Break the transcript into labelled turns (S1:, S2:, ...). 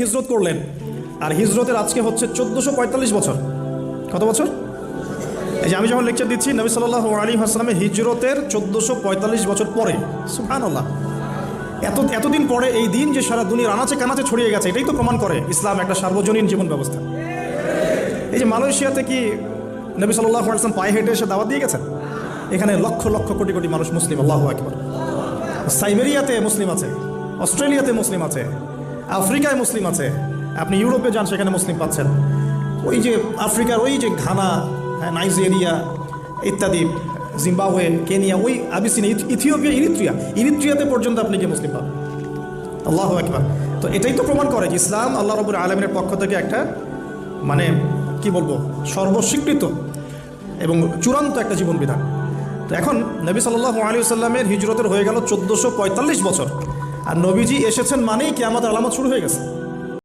S1: হিজরত করলেন। আর হিজরতের আজকে হচ্ছে চোদ্দোশো বছর। কত বছর? এই যে আমি যখন লেকচার দিচ্ছি, নবী সাল্লাহ আলী আসলামের হিজরতের চোদ্দোশো বছর পরে সুফান আল্লাহ এত, এতদিন পরে এই দিন যে সারা দুনিয়ার আনাচে কানাচে ছড়িয়ে গেছে, এটাই তো প্রমাণ করে ইসলাম একটা সার্বজনীন জীবন ব্যবস্থা। এই যে মালয়েশিয়াতে কি নবী সাল্লাহ আসলাম পায়ে হেঁটে এসে দাওয়াত দিয়ে গেছেন? এখানে লক্ষ লক্ষ কোটি কোটি মানুষ মুসলিম, আল্লাহ একবার সাইবেরিয়াতে মুসলিম আছে, অস্ট্রেলিয়াতে মুসলিম আছে আফ্রিকায় মুসলিম আছে। আপনি ইউরোপে যান সেখানে মুসলিম পাচ্ছেন। ওই যে আফ্রিকার ওই যে ঘানা হ্যাঁ, নাইজেরিয়া ইত্যাদি জিম্বাবুয়ে কেনিয়া ওই আবিসিনি ইথিওপিয়া ইরিত্রিয়া ইরিত্রিয়াতে পর্যন্ত আপনি কি মুসলিম পাবেন। আল্লাহ একবার তো এটাই তো প্রমাণ করে যে ইসলাম আল্লাহ রবুর আলমের পক্ষ থেকে একটা মানে কি বলব সর্বস্বীকৃত এবং চূড়ান্ত একটা জীবন বিধান তো এখন নবী সাল্লাহ আলী সাল্লামের হিজরতের হয়ে গেল চোদ্দোশো বছর। আর নবীজি এসেছেন মানেই কি আমাদের আলামত শুরু হয়ে গেছে।